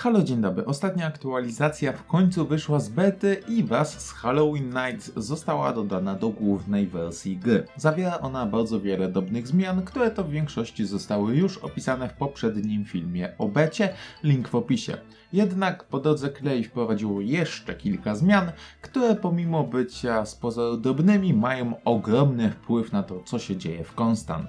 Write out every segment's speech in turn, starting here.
Halo, dzień dobry. Ostatnia aktualizacja w końcu wyszła z bety i wraz z Halloween Nights została dodana do głównej wersji gry. Zawiera ona bardzo wiele drobnych zmian, które to w większości zostały już opisane w poprzednim filmie o becie, link w opisie. Jednak po drodze Clay wprowadziło jeszcze kilka zmian, które pomimo bycia z pozoru drobnymi mają ogromny wpływ na to, co się dzieje w Constant.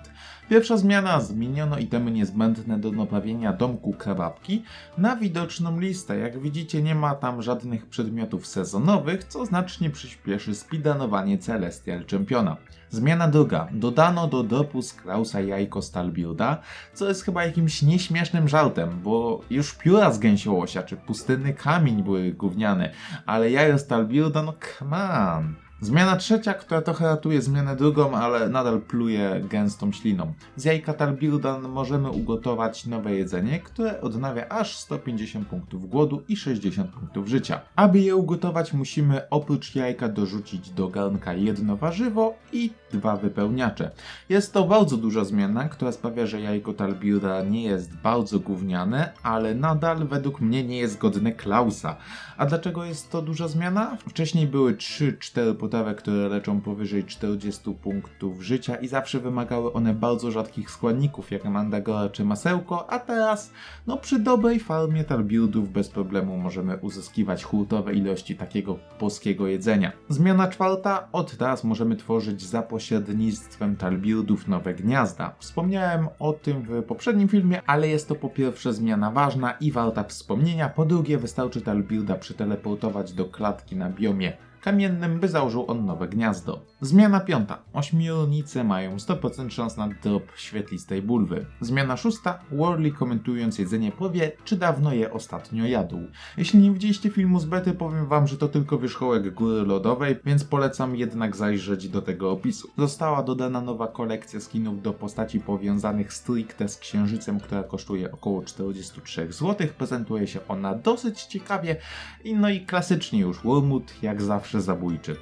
Pierwsza zmiana zmieniono itemy niezbędne do naprawienia domku kebabki na widoczną listę. Jak widzicie nie ma tam żadnych przedmiotów sezonowych, co znacznie przyspieszy speedanowanie Celestial Championa. Zmiana druga. Dodano do dropu z Krausa jajko Stalbiuda, co jest chyba jakimś nieśmiesznym żartem, bo już pióra z gęsiołosia czy pustynny kamień były gówniane, ale jajo Stalbiuda, no come on. Zmiana trzecia, która trochę ratuje zmianę drugą, ale nadal pluje gęstą śliną. Z jajka Talbirdan możemy ugotować nowe jedzenie, które odnawia aż 150 punktów głodu i 60 punktów życia. Aby je ugotować musimy oprócz jajka dorzucić do garnka jedno warzywo i dwa wypełniacze. Jest to bardzo duża zmiana, która sprawia, że jajko Talbirda nie jest bardzo gówniane, ale nadal według mnie nie jest godne Klausa. A dlaczego jest to duża zmiana? Wcześniej były 3-4 potrawy, które leczą powyżej 40 punktów życia i zawsze wymagały one bardzo rzadkich składników, jak mandagora czy masełko, a teraz, no przy dobrej farmie talbirdów bez problemu możemy uzyskiwać hurtowe ilości takiego polskiego jedzenia. Zmiana czwarta, od teraz możemy tworzyć za pośrednictwem talbirdów nowe gniazda. Wspomniałem o tym w poprzednim filmie, ale jest to po pierwsze zmiana ważna i warta wspomnienia, po drugie wystarczy talbirda przeteleportować do klatki na biomie kamiennym, by założył on nowe gniazdo. Zmiana piąta. Ośmiornice mają 100% szans na drop świetlistej bulwy. Zmiana szósta. Worley komentując jedzenie powie, czy dawno je ostatnio jadł. Jeśli nie widzieliście filmu z bety, powiem wam, że to tylko wierzchołek góry lodowej, więc polecam jednak zajrzeć do tego opisu. Została dodana nowa kolekcja skinów do postaci powiązanych stricte z księżycem, która kosztuje około 43 zł. Prezentuje się ona dosyć ciekawie i no i klasycznie już Wormwood jak zawsze zabójczy.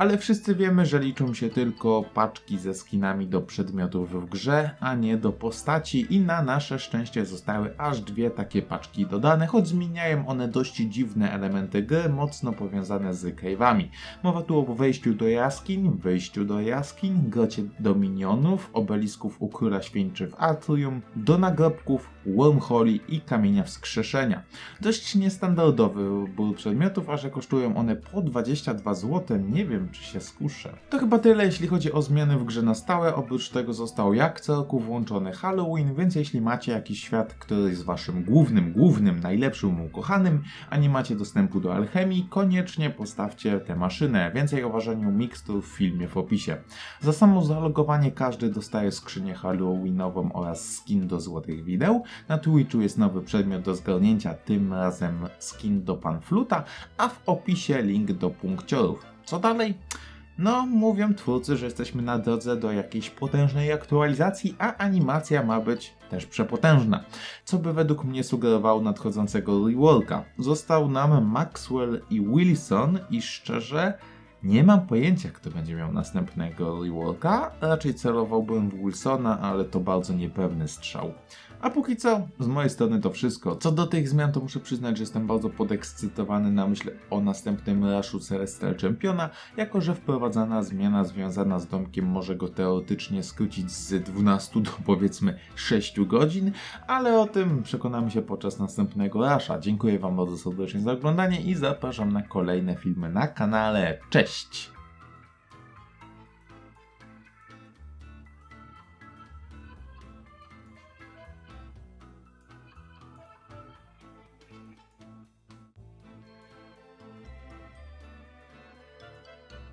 Ale wszyscy wiemy, że liczą się tylko paczki ze skinami do przedmiotów w grze, a nie do postaci i na nasze szczęście zostały aż dwie takie paczki dodane, choć zmieniają one dość dziwne elementy gry, mocno powiązane z cave'ami. Mowa tu o wejściu do jaskiń, wyjściu do jaskiń, grocie do minionów, obelisków u króla w Atrium, do nagrobków, wormholi i kamienia wskrzeszenia. Dość niestandardowy wybór przedmiotów, a że kosztują one po 22 zł, nie wiem czy się skuszę. To chyba tyle jeśli chodzi o zmiany w grze na stałe, oprócz tego został jak co roku włączony Halloween, więc jeśli macie jakiś świat, który jest waszym głównym, głównym, najlepszym, ukochanym, a nie macie dostępu do alchemii, koniecznie postawcie tę maszynę. Więcej o ważeniu mikstur w filmie w opisie. Za samo zalogowanie każdy dostaje skrzynię Halloweenową oraz skin do złotych wideł. Na Twitchu jest nowy przedmiot do zgarnięcia, tym razem skin do panfluta, a w opisie link do punkciorów. Co dalej? No, mówią twórcy, że jesteśmy na drodze do jakiejś potężnej aktualizacji, a animacja ma być też przepotężna, co by według mnie sugerowało nadchodzącego reworka. Został nam Maxwell i Wilson i szczerze nie mam pojęcia, kto będzie miał następnego reworka. Raczej celowałbym w Wilsona, ale to bardzo niepewny strzał. A póki co, z mojej strony to wszystko. Co do tych zmian, to muszę przyznać, że jestem bardzo podekscytowany na myśl o następnym raszu Celestial Championa, jako że wprowadzana zmiana związana z domkiem może go teoretycznie skrócić z 12 do powiedzmy 6 godzin, ale o tym przekonamy się podczas następnego rasza. Dziękuję Wam bardzo serdecznie za oglądanie i zapraszam na kolejne filmy na kanale. Cześć!